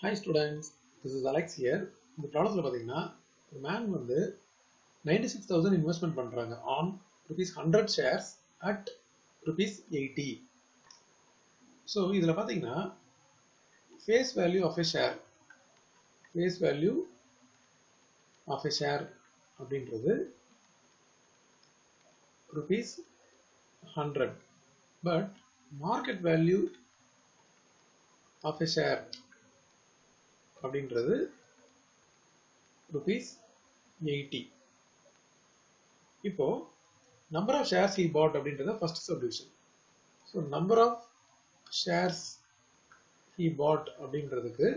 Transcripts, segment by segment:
Hi students this is Alex here இந்த ப்ராடக்ட்ல பார்த்தீங்கன்னா ஒரு மேன் வந்து நைன்டி சிக்ஸ் தௌசண்ட் இன்வெஸ்ட்மெண்ட் பண்ணுறாங்க on rupees hundred shares at rupees eighty so இதில் பார்த்தீங்கன்னா face value of a share face value of a share அப்படின்றது rupees hundred but market value of a share அப்படின்றது rupees eighty இப்போ number of shares he bought அப்படின்றத first subdivision so number of shares he bought அப்படின்றதுக்கு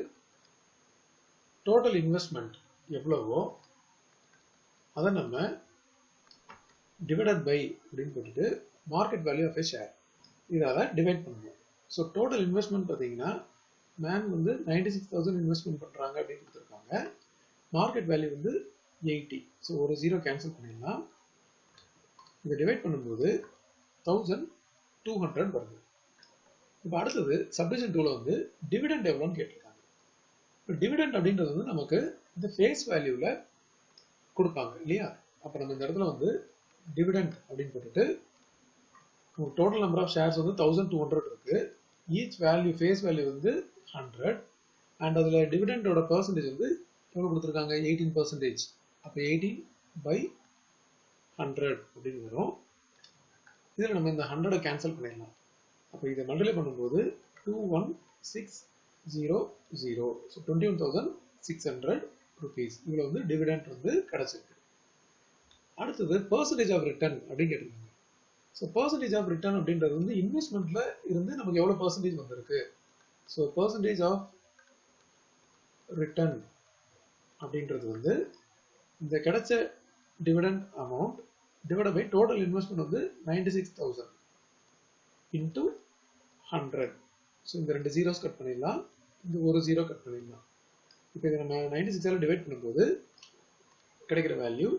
total investment எவ்வளவோ அதை நம்ம divided by அப்படின்னு போட்டுட்டு market value of a share இதால டிவைட் பண்ணுவோம் ஸோ டோட்டல் இன்வெஸ்ட்மெண்ட் பார்த்தீங்கன்னா மேன் வந்து நைன்டி சிக்ஸ் தௌசண்ட் இன்வெஸ்ட்மெண்ட் பண்ணுறாங்க அப்படின்னு கொடுத்துருக்காங்க. மார்க்கெட் வேல்யூ வந்து எயிட்டி ஸோ ஒரு ஜீரோ கேன்சல் பண்ணிடலாம். இதை டிவைட் பண்ணும்போது தௌசண்ட் டூ ஹண்ட்ரட் வருது. இப்போ அடுத்தது சப்டிஷன் டூவில் வந்து டிவிடெண்ட் எவ்வளோன்னு கேட்டிருக்காங்க. இப்போ டிவிடெண்ட் அப்படின்றது வந்து நமக்கு இந்த ஃபேஸ் வேல்யூவில் கொடுப்பாங்க இல்லையா? அப்போ நம்ம இந்த இடத்துல வந்து டிவிடெண்ட் அப்படின்னு போட்டுட்டு டோட்டல் நம்பர் ஆஃப் ஷேர்ஸ் வந்து தௌசண்ட் டூ ஹண்ட்ரட் இருக்கு. ஈச் வேல்யூ ஃபேஸ் வேல்யூ வந்து ஹண்ட்ரட் அண்ட் அதில் டிவிடெண்டோட பர்சன்டேஜ் வந்து எவ்வளோ கொடுத்துருக்காங்க? எயிட்டீன் பர்சன்டேஜ் அப்போ எயிட்டீன் பை ஹண்ட்ரட் அப்படின்னு வரும். இதில் நம்ம இந்த ஹண்ட்ரடை கேன்சல் பண்ணிடலாம். அப்போ இதை மல்டிப்ளை பண்ணும்போது two one six zero zero so twenty one thousand six hundred rupees இவ்வளோ வந்து டிவிடெண்ட் வந்து கிடச்சிருக்கு. அடுத்தது பர்சன்டேஜ் ஆஃப் ரிட்டர்ன் அப்படின்னு கேட்டிருக்காங்க. ஸோ பர்சன்டேஜ் ஆஃப் ரிட்டர்ன் அப்படின்றது வந்து இன்வெஸ்ட்மெண்ட்டில் இருந்து நமக்கு எவ்வளோ பர்சன்டேஜ் வந்திருக்கு? ஸோ பர்சன்டேஜ் ஆஃப் ரிட்டர்ன் அப்படின்றது வந்து இந்த கிடைச்ச dividend amount divide by total investment வந்து ninety six thousand into hundred so இந்த ரெண்டு ஜீரோஸ் கட் பண்ணிடலாம். இந்த ஒரு ஜீரோ கட் பண்ணிடலாம். இப்போ இதை நம்ம நைன்டி சிக்ஸால் டிவைட் பண்ணும்போது கிடைக்கிற value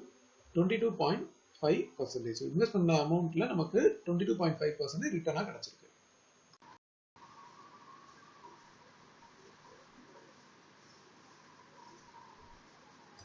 twenty two point five percentage invest பண்ண அமௌண்ட்டில் நமக்கு twenty two point five percentage ரிட்டர்னாக கிடச்சிருக்கு.